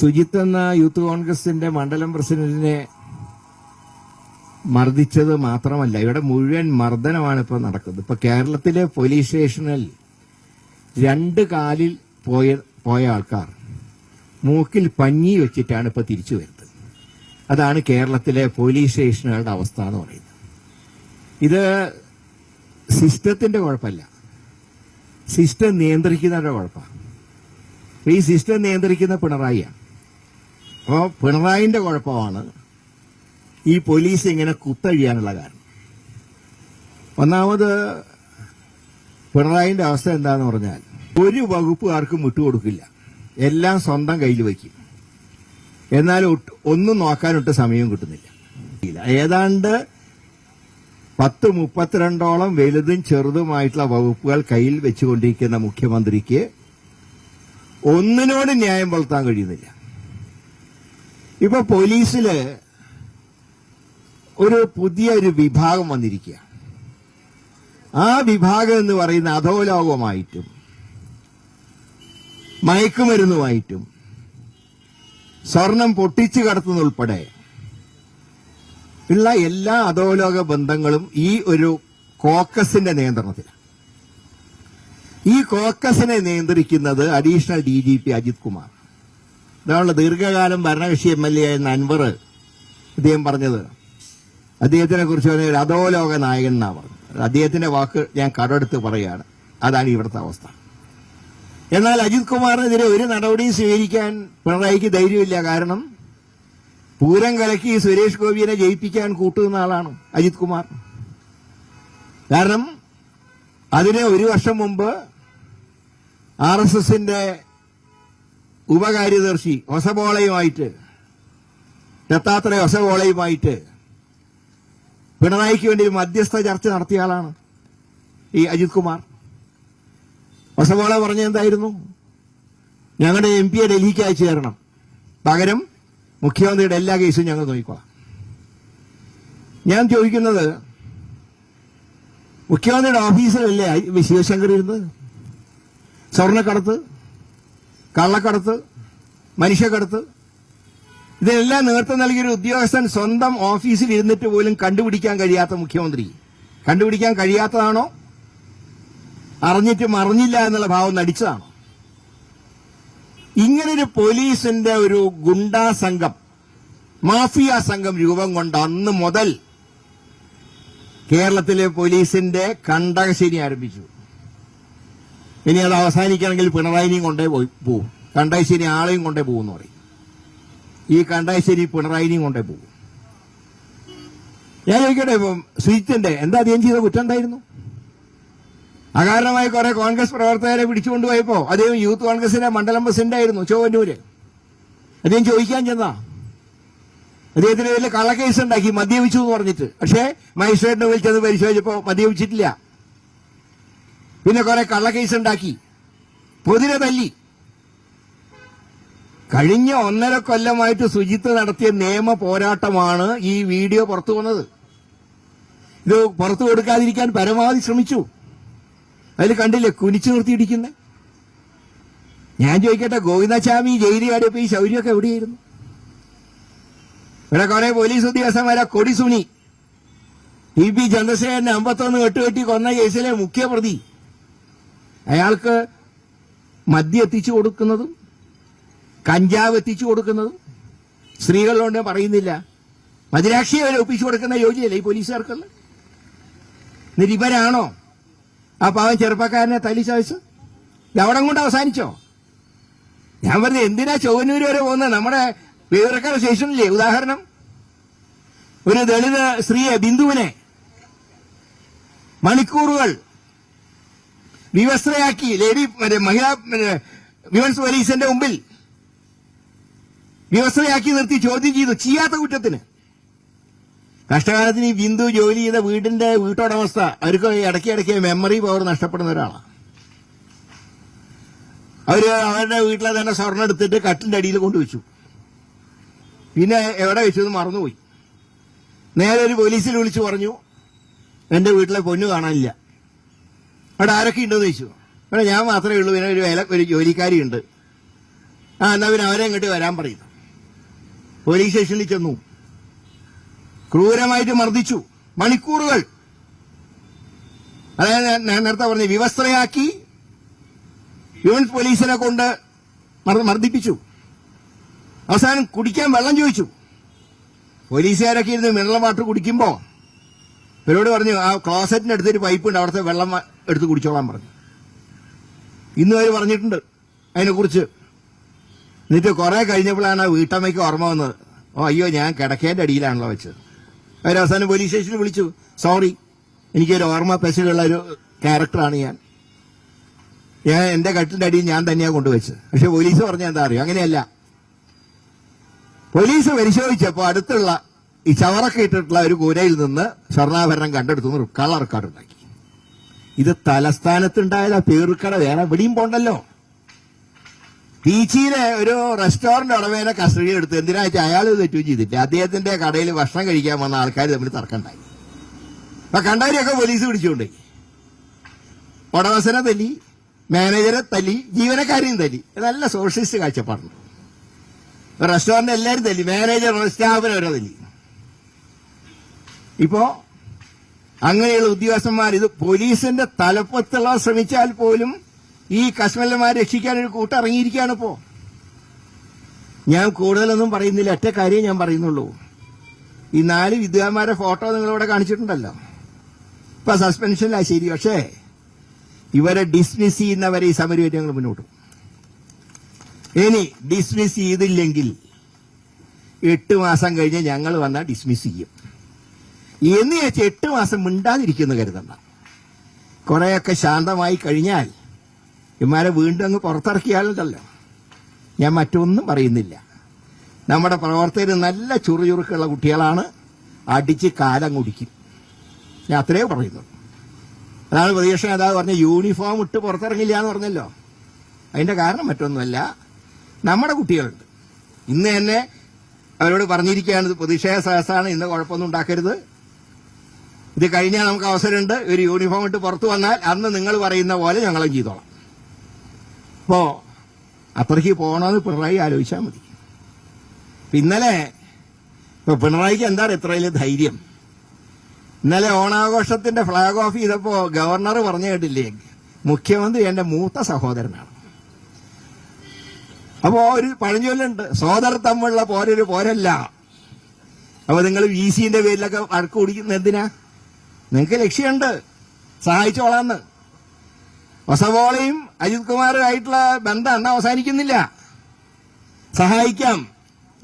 സുജിത്ത് എന്ന യൂത്ത് കോൺഗ്രസിന്റെ മണ്ഡലം പ്രസിഡന്റിനെ മർദ്ദിച്ചത് മാത്രമല്ല ഇവിടെ മുഴുവൻ മർദ്ദനമാണ് ഇപ്പോൾ നടക്കുന്നത്. ഇപ്പൊ കേരളത്തിലെ പോലീസ് സ്റ്റേഷനിൽ രണ്ട് കാലിൽ പോയ പോയ ആൾക്കാർ മൂക്കിൽ പഞ്ഞി വെച്ചിട്ടാണ് ഇപ്പൊ തിരിച്ചു വരുന്നത്. അതാണ് കേരളത്തിലെ പോലീസ് സ്റ്റേഷനുകളുടെ അവസ്ഥ എന്ന് പറയുന്നത്. ഇത് സിസ്റ്റത്തിന്റെ കുഴപ്പമല്ല. സിസ്റ്റം നിയന്ത്രിക്കുന്നവരുടെ കുഴപ്പമാണ്. ഈ സിസ്റ്റം നിയന്ത്രിക്കുന്ന പിണറായിയാണ്. അപ്പോൾ പിണറായിന്റെ കുഴപ്പമാണ് ഈ പോലീസ് ഇങ്ങനെ കുത്തഴിയാനുള്ള കാരണം. ഒന്നാമത് പിണറായിന്റെ അവസ്ഥ എന്താന്ന് പറഞ്ഞാൽ ഒരു വകുപ്പുകാർക്കും വിട്ടുകൊടുക്കില്ല. എല്ലാം സ്വന്തം കയ്യിൽ വയ്ക്കും. എന്നാൽ ഒന്നും നോക്കാനൊട്ട് സമയം കിട്ടുന്നില്ല. ഏതാണ്ട് പത്ത് മുപ്പത്തിരണ്ടോളം വലുതും ചെറുതുമായിട്ടുള്ള വകുപ്പുകൾ കയ്യിൽ വെച്ചുകൊണ്ടിരിക്കുന്ന മുഖ്യമന്ത്രിക്ക് ഒന്നിനോട് ന്യായം വളർത്താൻ കഴിയുന്നില്ല. ഇപ്പൊ പോലീസിൽ ഒരു പുതിയ ഒരു വിഭാഗം വന്നിരിക്കുക. ആ വിഭാഗം എന്ന് പറയുന്ന അധോലോകമായിട്ടും മയക്കുമരുന്നുമായിട്ടും സ്വർണം പൊട്ടിച്ചു കടത്തുന്നുൾപ്പെടെ ഉള്ള എല്ലാ അധോലോക ബന്ധങ്ങളും ഈ ഒരു കോക്കസിന്റെ നിയന്ത്രണത്തിലാണ്. ഈ കോക്കസിനെ നിയന്ത്രിക്കുന്നത് additional D G P Ajith Kumar. ഇതാണല്ലോ ദീർഘകാലം ഭരണകക്ഷി എം എൽ എ ആയിരുന്ന അൻവർ അദ്ദേഹം പറഞ്ഞത്. അദ്ദേഹത്തിനെ കുറിച്ച് പറഞ്ഞ ഒരു അധോലോക നായകൻ എന്നാ പറഞ്ഞത്. അദ്ദേഹത്തിന്റെ വാക്ക് ഞാൻ കടമെടുത്ത് പറയുകയാണ്. അതാണ് ഇവിടുത്തെ അവസ്ഥ. എന്നാൽ അജിത് കുമാറിനെതിരെ ഒരു നടപടിയും സ്വീകരിക്കാൻ പിണറായിക്ക് ധൈര്യമില്ല. കാരണം പൂരം കലക്കി സുരേഷ് ഗോപിയെ ജയിപ്പിക്കാൻ കൂട്ടുന്ന ആളാണ് അജിത് കുമാർ. കാരണം അതിന് ഒരു വർഷം മുമ്പ് ആർ എസ് എസിന്റെ ഉപകാര്യദർശി ഒസബോളയുമായിട്ട് ദത്താത്രയ ഒസബോളയുമായിട്ട് പിണറായിക്ക് വേണ്ടി ഒരു മധ്യസ്ഥ ചർച്ച നടത്തിയ ആളാണ് ഈ അജിത് കുമാർ. ഒസബോള പറഞ്ഞ എന്തായിരുന്നു? ഞങ്ങളുടെ എം പിയെ ഡൽഹിക്ക് അയച്ചു തരണം. പകരം മുഖ്യമന്ത്രിയുടെ എല്ലാ കേസും ഞങ്ങൾ നോക്കിക്കോളാം. ഞാൻ ചോദിക്കുന്നത് മുഖ്യമന്ത്രിയുടെ ഓഫീസിലല്ലേ ശിവശങ്കർ ഇരുന്നത്? സ്വർണക്കടത്ത്? കള്ളക്കടത്ത് മനുഷ്യക്കടത്ത്. ഇതിനെല്ലാം നേതൃത്വം നൽകിയൊരു ഉദ്യോഗസ്ഥൻ സ്വന്തം ഓഫീസിൽ ഇരുന്നിട്ട് പോലും കണ്ടുപിടിക്കാൻ കഴിയാത്ത മുഖ്യമന്ത്രി. കണ്ടുപിടിക്കാൻ കഴിയാത്തതാണോ? അറിഞ്ഞിട്ട് മറിഞ്ഞില്ല എന്നുള്ള ഭാവം നടിച്ചതാണോ? ഇങ്ങനൊരു പോലീസിന്റെ ഒരു ഗുണ്ടാ സംഘം മാഫിയ സംഘം രൂപം കൊണ്ട അന്ന് മുതൽ കേരളത്തിലെ പോലീസിന്റെ കണ്ടകശേരി ആരംഭിച്ചു. ഇനി അത് അവസാനിക്കണമെങ്കിൽ പിണറായിനെയും കൊണ്ടേ പോയി പോവും. കണ്ടാശ്ശേരി ആളെയും കൊണ്ടേ പോകുമെന്ന് പറയും. ഈ കണ്ടാശ്ശേരി പിണറായിനെയും കൊണ്ടേ പോകും. ഞാൻ ചോദിക്കട്ടെ ഇപ്പം സുജിത്തിന്റെ എന്താ അദ്ദേഹം ചെയ്ത കുറ്റം എന്തായിരുന്നു? അകാരണമായി കുറെ കോൺഗ്രസ് പ്രവർത്തകരെ പിടിച്ചുകൊണ്ടുപോയപ്പോ അദ്ദേഹം യൂത്ത് കോൺഗ്രസിന്റെ മണ്ഡലം പ്രസിഡന്റ് ആയിരുന്നു ചോവന്നൂര്. അദ്ദേഹം ചോദിക്കാൻ ചെന്നാ. അദ്ദേഹത്തിന് വലിയ കള്ളക്കേസ് ഉണ്ടാക്കി മദ്യപിച്ചു എന്ന് പറഞ്ഞിട്ട്. പക്ഷേ മജിസ്ട്രേറ്റിനെ വിളിച്ചത് പരിശോധിച്ചപ്പോ മദ്യപിച്ചിട്ടില്ല. പിന്നെ കുറെ കള്ളക്കേസ് ഉണ്ടാക്കി. പൊതിരെ തല്ലി. കഴിഞ്ഞ ഒന്നര കൊല്ലമായിട്ട് ശുചിത്വ നടത്തിയ നിയമ പോരാട്ടമാണ് ഈ വീഡിയോ പുറത്തു വന്നത്. ഇത് പുറത്തു കൊടുക്കാതിരിക്കാൻ പരമാവധി ശ്രമിച്ചു. അതിൽ കണ്ടില്ലേ കുനിച്ചു നിർത്തിയിടിക്കുന്നേ ഞാൻ ചോദിക്കട്ടെ ഗോവിന്ദസ്വാമി ജയിലിയാടിയപ്പോ ഈ ശൗര്യമൊക്കെ എവിടെയായിരുന്നു? ഇവിടെ കുറെ പോലീസ് ഉദ്യോഗസ്ഥന്മാരെ കൊടി സുനി ടി പി ചന്ദ്രശേഖരനെ അമ്പത്തൊന്ന് കെട്ടുകെട്ടി കൊന്ന കേസിലെ മുഖ്യപ്രതി. അയാൾക്ക് മദ്യം എത്തിച്ചു കൊടുക്കുന്നതും കഞ്ചാവ് എത്തിച്ചു കൊടുക്കുന്നതും സ്ത്രീകളുണ്ട് പറയുന്നില്ല. മദിരാക്ഷിയെ വരെ ഒപ്പിച്ചു കൊടുക്കുന്ന യോജിയല്ല ഈ പോലീസുകാർക്കല്ല ഇവരാണോ? ആ പാവം ചെറുപ്പക്കാരനെ തലി ചോദിച്ചു ഇതവിടം കൊണ്ട് അവസാനിച്ചോ? ഞാൻ പറഞ്ഞത് എന്തിനാ ചൊവ്വനൂര് വരെ പോകുന്നത് നമ്മുടെ വിവരക്കാർ സ്റ്റേഷനില്ലേ? ഉദാഹരണം. ഒരു ദളിത് സ്ത്രീയെ ബിന്ദുവിനെ മണിക്കൂറുകൾ വിവസ്ത്രയാക്കി. ലേഡി മഹിളാ വിമൻസ് പോലീസിന്റെ മുമ്പിൽ വിവസ്ത്രയാക്കി നിർത്തി ചോദ്യം ചെയ്തു. ചെയ്യാത്ത കുറ്റത്തിന്. കഷ്ടകാലത്തിന് ഈ ബിന്ദു ജോലി ചെയ്ത വീടിന്റെ വീട്ടുടമസ്ഥ അവർക്ക് ഇടയ്ക്ക് ഇടയ്ക്ക് മെമ്മറി പവർ നഷ്ടപ്പെടുന്ന ഒരാളാണ്. അവർ അവരുടെ വീട്ടിലെ തന്നെ സ്വർണം എടുത്തിട്ട് കട്ടിന്റെ അടിയിൽ കൊണ്ടുവച്ചു. പിന്നെ എവിടെ വെച്ചു എന്ന് മറന്നുപോയി. നേരെ ഒരു പോലീസിൽ വിളിച്ചു പറഞ്ഞു എന്റെ വീട്ടിലെ പൊന്നു കാണാനില്ല. അവിടെ ആരൊക്കെ ഉണ്ടെന്ന് ചോദിച്ചു. ഇവിടെ ഞാൻ മാത്രമേ ഉള്ളൂ പിന്നെ ഒരു വേല ഒരു ജോലിക്കാരി ഉണ്ട് ആ എന്നാ പിന്നെ അവരെ ഇങ്ങോട്ട് വരാൻ പറയുന്നു. പോലീസ് സ്റ്റേഷനിൽ ചെന്നു. ക്രൂരമായിട്ട് മർദ്ദിച്ചു. മണിക്കൂറുകൾ. അതായത് ഞാൻ- നേരത്തെ പറഞ്ഞു വിവസ്ത്രയാക്കി യൂണിറ്റ് പോലീസിനെ കൊണ്ട് മർ- മർദ്ദിപ്പിച്ചു. അവസാനം കുടിക്കാൻ വെള്ളം ചോദിച്ചു. പോലീസുകാരൊക്കെ ഇരുന്ന് മിനറൽ വാട്ടർ കുടിക്കുമ്പോ ഇവരോട് പറഞ്ഞു ആ ക്ലോസറ്റിന് അടുത്തൊരു പൈപ്പ് ഉണ്ട് അവിടുത്തെ വെള്ളം എടുത്ത് കുടിച്ചോളാൻ പറഞ്ഞു. ഇന്ന് അവർ പറഞ്ഞിട്ടുണ്ട് അതിനെക്കുറിച്ച്. എന്നിട്ട് കുറെ കഴിഞ്ഞപ്പോഴാണ് ആ വീട്ടമ്മയ്ക്ക് ഓർമ്മ വന്നത്. ഓ അയ്യോ ഞാൻ കിടക്കേന്റെ അടിയിലാണല്ലോ വെച്ചത്. അവരവസാനം പോലീസ് സ്റ്റേഷനിൽ വിളിച്ചു. സോറി എനിക്കൊരു ഓർമ്മ പെശകുള്ള ഒരു ക്യാരക്ടറാണ് ഞാൻ. ഞാൻ എന്റെ കട്ടിന്റെ അടിയിൽ ഞാൻ തന്നെയാണ് കൊണ്ടുവച്ചത്. പക്ഷെ പോലീസ് പറഞ്ഞാൽ എന്താ അറിയോ? അങ്ങനെയല്ല. പോലീസ് പരിശോധിച്ചപ്പോൾ അടുത്തുള്ള ഈ ചവറൊക്കെ ഇട്ടിട്ടുള്ള ഒരു കൂരയിൽ നിന്ന് സ്വർണാഭരണം കണ്ടെടുത്തു കള്ള റെക്കോർഡ് ഉണ്ടാക്കി. ഇത് തലസ്ഥാനത്തുണ്ടായതാ പേറുക്കട വേറെ എവിടെയും പോണ്ടല്ലോ. ബീച്ചിയിലെ ഒരു റെസ്റ്റോറന്റ് ഉടമേനെ കസ്റ്റഡിയിൽ എടുത്ത് എന്തിനായിട്ട് അയാൾ തെറ്റും ചെയ്തില്ല അദ്ദേഹത്തിന്റെ കടയിൽ ഭക്ഷണം കഴിക്കാൻ വന്ന ആൾക്കാർ തമ്മിൽ തർക്കണ്ടായി അപ്പൊ കണ്ടവരെയൊക്കെ പോലീസ് പിടിച്ചുകൊണ്ട് ഉടമസ്ഥനെ തല്ലി മാനേജറെ തല്ലി ജീവനക്കാരെയും തല്ലി. നല്ല സോഷ്യലിസ്റ്റ് കാഴ്ചപ്പാടുണ്ട് റെസ്റ്റോറന്റ് എല്ലാവരും തല്ലി മാനേജർ സ്റ്റാഫിനെ വരെ തല്ലി. ഇപ്പോ അങ്ങനെയുള്ള ഉദ്യോഗസ്ഥന്മാർ ഇത് പോലീസിന്റെ തലപ്പത്തുള്ള ശ്രമിച്ചാൽ പോലും ഈ കശ്മലന്മാരെ രക്ഷിക്കാൻ ഒരു കൂട്ടിറങ്ങിയിരിക്കുകയാണ് ഇപ്പോ. ഞാൻ കൂടുതലൊന്നും പറയുന്നില്ല. ഒറ്റ കാര്യം ഞാൻ പറയുന്നുള്ളൂ. ഈ നാല് വിദ്വാന്മാരെ ഫോട്ടോ നിങ്ങളിവിടെ കാണിച്ചിട്ടുണ്ടല്ലോ. ഇപ്പൊ സസ്പെൻഷനിലാ ശരി. പക്ഷേ ഇവരെ ഡിസ്മിസ് ചെയ്യുന്നവരെ ഈ സമരമായിട്ട് ഞങ്ങൾ മുന്നോട്ട് ഇനി ഡിസ്മിസ് ചെയ്തില്ലെങ്കിൽ എട്ട് മാസം കഴിഞ്ഞ് ഞങ്ങൾ വന്നാൽ ഡിസ്മിസ് ചെയ്യും. എന്ന് ചോദിച്ചാൽ എട്ട് മാസം മിണ്ടാതിരിക്കുന്നു കരുതണ്ട. കുറെയൊക്കെ ശാന്തമായി കഴിഞ്ഞാൽ ഇമാരെ വീണ്ടും അങ്ങ് പുറത്തിറക്കിയാലുണ്ടല്ലോ. ഞാൻ മറ്റൊന്നും പറയുന്നില്ല. നമ്മുടെ പ്രവർത്തകർ നല്ല ചുറുചുറുക്കുള്ള കുട്ടികളാണ്. അടിച്ച് കാലം കുടിക്കും. ഞാൻ അത്രേ പറയുന്നു. അതാണ് പ്രതീക്ഷ. നേതാവ് പറഞ്ഞ യൂണിഫോം ഇട്ട് പുറത്തിറങ്ങില്ല എന്ന് പറഞ്ഞല്ലോ. അതിന്റെ കാരണം മറ്റൊന്നുമല്ല നമ്മുടെ കുട്ടികളുണ്ട്. ഇന്ന് തന്നെ അവരോട് പറഞ്ഞിരിക്കുകയാണ് പ്രതിഷേധ സഹസാണ് ഇന്ന് കുഴപ്പമൊന്നും ഉണ്ടാക്കരുത്. ഇത് കഴിഞ്ഞാൽ നമുക്ക് അവസരമുണ്ട്. ഒരു യൂണിഫോം ഇട്ട് പുറത്തു വന്നാൽ അന്ന് നിങ്ങൾ പറയുന്ന പോലെ ഞങ്ങളും ചെയ്തോളാം. അപ്പോ അത്രയ്ക്ക് പോകണമെന്ന് പിണറായി ആലോചിച്ചാൽ മതി. ഇന്നലെ ഇപ്പൊ പിണറായിക്ക് എന്താണ് ഇത്ര വലിയ ധൈര്യം? ഇന്നലെ ഓണാഘോഷത്തിന്റെ ഫ്ലാഗ് ഓഫ് ചെയ്തപ്പോ ഗവർണർ പറഞ്ഞു കേട്ടില്ലേ മുഖ്യമന്ത്രി എന്റെ മൂത്ത സഹോദരനാണ്. അപ്പോ ഒരു പഴഞ്ചൊല്ലുണ്ട് സോദർ തമ്മിലുള്ള പോരൊരു പോരല്ല. അപ്പൊ നിങ്ങൾ വി സിന്റെ പേരിലൊക്കെ വഴക്ക് കുടിക്കുന്ന എന്തിനാ? നിങ്ങൾക്ക് ലക്ഷ്യമുണ്ട്. സഹായിച്ചോളാന്ന്. വസവോളയും അജിത് കുമാറും ആയിട്ടുള്ള ബന്ധം അന്ന് അവസാനിക്കുന്നില്ല. സഹായിക്കാം.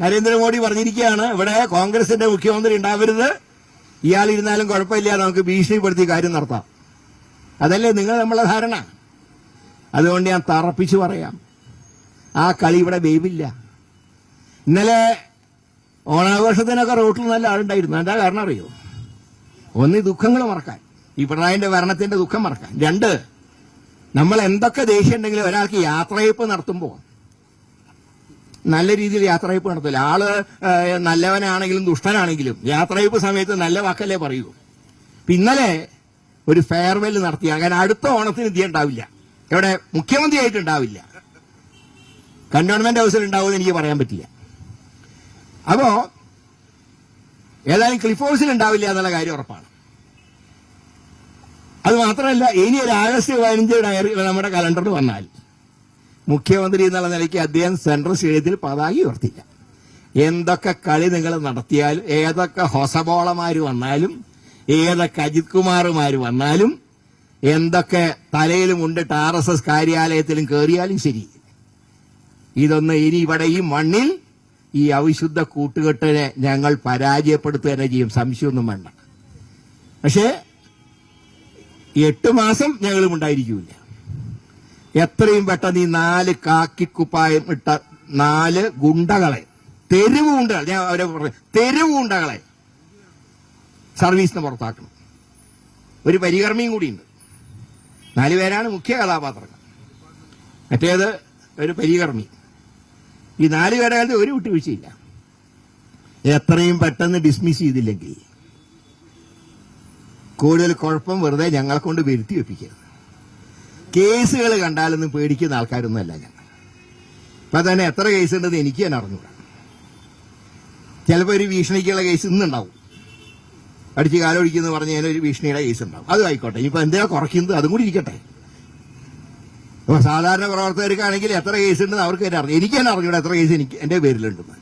നരേന്ദ്രമോദി പറഞ്ഞിരിക്കുകയാണ് ഇവിടെ കോൺഗ്രസിന്റെ മുഖ്യമന്ത്രി ഉണ്ടാവരുത്. ഇയാളിരുന്നാലും കുഴപ്പമില്ല നമുക്ക് ഭീഷണിപ്പെടുത്തി കാര്യം നടത്താം. അതല്ലേ നിങ്ങൾ നമ്മളെ ധാരണ? അതുകൊണ്ട് ഞാൻ തറപ്പിച്ചു പറയാം. ആ കളി ഇവിടെ വേവില്ല. ഇന്നലെ ഓണാഘോഷത്തിനൊക്കെ റോട്ടിൽ നല്ല ആളുണ്ടായിരുന്നു. എന്താ കാരണം അറിയോ? ഒന്ന് ദുഃഖങ്ങൾ മറക്കാൻ. ഈ പിണറായിന്റെ ഭരണത്തിന്റെ ദുഃഖം മറക്കാൻ. രണ്ട് നമ്മൾ എന്തൊക്കെ ദേഷ്യം ഉണ്ടെങ്കിലും ഒരാൾക്ക് യാത്രയപ്പ് നടത്തുമ്പോൾ നല്ല രീതിയിൽ യാത്രയപ്പ് നടത്തില്ല ആൾ നല്ലവനാണെങ്കിലും ദുഷ്ടനാണെങ്കിലും യാത്രയപ്പ് സമയത്ത് നല്ല വാക്കല്ലേ പറയൂ. ഇന്നലെ ഒരു ഫെയർവെൽ നടത്തി. അങ്ങനെ അടുത്ത ഓണത്തിന് ഇതി ഉണ്ടാവില്ല. ഇവിടെ മുഖ്യമന്ത്രിയായിട്ട് ഉണ്ടാവില്ല. കണ്ടോൺമെന്റ് ഹൗസിൽ ഉണ്ടാവുമെന്ന് എനിക്ക് പറയാൻ പറ്റില്ല. അപ്പോ ഏതായാലും ക്ലിഫ് ഹൗസിൽ ഉണ്ടാവില്ല എന്നുള്ള കാര്യം ഉറപ്പാണ്. അത് മാത്രമല്ല ഇനി ഒരു ആഗസ്റ്റ് പതിനഞ്ച് ഡയറി നമ്മുടെ കലണ്ടറിൽ വന്നാൽ മുഖ്യമന്ത്രി എന്നുള്ള നിലയ്ക്ക് അദ്ദേഹം സെൻട്രൽ സ്റ്റേഡിയത്തിൽ പതാകി ഉയർത്തില്ല. എന്തൊക്കെ കളി നിങ്ങൾ നടത്തിയാലും ഏതൊക്കെ ഹൊസബോളമാർ വന്നാലും ഏതൊക്കെ അജിത് കുമാർമാർ വന്നാലും എന്തൊക്കെ തലയിലും ഉണ്ടിട്ട് ആർ എസ് എസ് കാര്യാലയത്തിലും കയറിയാലും ശരി. ഇതൊന്ന് ഇനി ഇവിടെ ഈ മണ്ണിൽ ഈ അവിശുദ്ധ കൂട്ടുകെട്ടിനെ ഞങ്ങൾ പരാജയപ്പെടുത്തുക തന്നെ ചെയ്യും? സംശയമൊന്നും വേണ്ട. പക്ഷേ എട്ട് മാസം ഞങ്ങളും ഉണ്ടായിരിക്കില്ല എത്രയും പെട്ടെന്ന് ഈ നാല് കാക്കിക്കുപ്പായം ഇട്ട നാല് ഗുണ്ടകളെ തെരുവ് ഗുണ്ടകൾ ഞാൻ അവരെ തെരുവ് ഗുണ്ടകളെ സർവീസിന് പുറത്താക്കണം. ഒരു പരികർമ്മിയും കൂടിയുണ്ട്. നാലുപേരാണ് മുഖ്യ കഥാപാത്രങ്ങൾ. മറ്റേത് ഒരു പരികർമ്മി. ഈ നാല് പേരുടെ ഒരു വിട്ടുവീഴ്ചയില്ല എത്രയും പെട്ടെന്ന് ഡിസ്മിസ് ചെയ്തില്ലെങ്കിൽ കൂടുതൽ കുഴപ്പം വെറുതെ ഞങ്ങളെ കൊണ്ട് വരുത്തി വെപ്പിക്കരുത്. കേസുകൾ കണ്ടാലൊന്നും പേടിക്കുന്ന ആൾക്കാരൊന്നുമല്ല ഞങ്ങൾ ഇപ്പൊ തന്നെ എത്ര കേസ് ഉണ്ടെന്ന് എനിക്ക് തന്നെ അറിഞ്ഞുകൂടാ ചിലപ്പോൾ ഒരു ഭീഷണിക്കുള്ള കേസ് ഇന്നുണ്ടാവും. അടിച്ച് കാലൊഴിക്കുന്നു പറഞ്ഞു കഴിഞ്ഞാൽ ഒരു ഭീഷണിയുടെ കേസ് ഉണ്ടാവും. അത് ആയിക്കോട്ടെ. ഇപ്പൊ എന്തിനാ കുറയ്ക്കുന്നത്? അതും കൂടി ഇരിക്കട്ടെ. അപ്പൊ സാധാരണ പ്രവർത്തകർക്കാണെങ്കിൽ എത്ര കേസ് ഉണ്ടെന്ന് അവർക്ക് തന്നെ അറിഞ്ഞു. എനിക്ക് തന്നെ അറിഞ്ഞൂടാ എത്ര കേസ് എനിക്ക് എന്റെ പേരിലുണ്ടെന്ന്.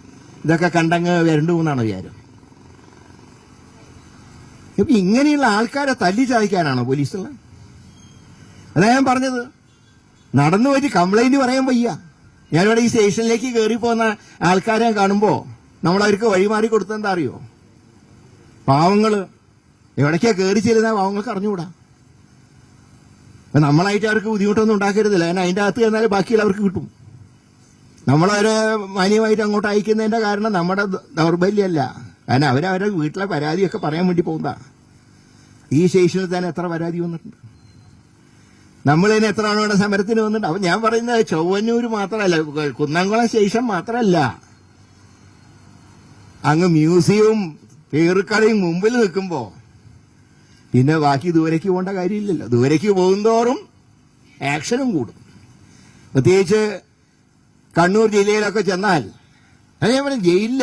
ഇതൊക്കെ കണ്ടങ്ങ് വരണ്ടു എന്നാണ് വിചാരം. ഇപ്പൊ ഇങ്ങനെയുള്ള ആൾക്കാരെ തല്ലി ചായ്ക്കാനാണോ പോലീസുള്ള അതാ ഞാൻ പറഞ്ഞത്. നടന്നു പോയിട്ട് കംപ്ലൈന്റ് പറയാൻ വയ്യ. ഞാനിവിടെ ഈ സ്റ്റേഷനിലേക്ക് കയറി പോകുന്ന ആൾക്കാരെ കാണുമ്പോ നമ്മൾ അവർക്ക് വഴിമാറി കൊടുത്തെന്താ അറിയോ? പാവങ്ങൾ. എവിടേക്കാ കയറി ചെല്ലുന്ന പാവങ്ങൾക്ക് അറിഞ്ഞുകൂടാ. അപ്പൊ നമ്മളായിട്ട് അവർക്ക് ബുദ്ധിമുട്ടൊന്നും ഉണ്ടാക്കരുതില്ല. കാരണം അതിന്റെ അകത്ത് ചെന്നാൽ ബാക്കിയുള്ളവർക്ക് കിട്ടും. നമ്മളവരെ മാന്യമായിട്ട് അങ്ങോട്ട് അയക്കുന്നതിന്റെ കാരണം നമ്മുടെ ദൗർബല്യമല്ല. കാരണം അവരവരെ വീട്ടിലെ പരാതിയൊക്കെ പറയാൻ വേണ്ടി പോകുന്നതാ. ഈ സ്റ്റേഷനിൽ തന്നെ എത്ര പരാതി വന്നിട്ടുണ്ട്. നമ്മൾ തന്നെ എത്ര ഇവിടെ സമരത്തിന് വന്നിട്ടുണ്ട്. അപ്പൊ ഞാൻ പറയുന്നത് ചൊവ്വന്നൂർ മാത്രമല്ല കുന്നംകുളം സ്റ്റേഷൻ മാത്രമല്ല. അങ്ങ് മ്യൂസിയവും പേറുക്കടയും മുമ്പിൽ നിൽക്കുമ്പോ പിന്നെ ബാക്കി ദൂരേക്ക് പോകേണ്ട കാര്യമില്ലല്ലോ. ദൂരേക്ക് പോകുന്നതോറും ആക്ഷനും കൂടും. പ്രത്യേകിച്ച് കണ്ണൂർ ജില്ലയിലൊക്കെ ചെന്നാൽ അതേപോലെ ജയിലിൽ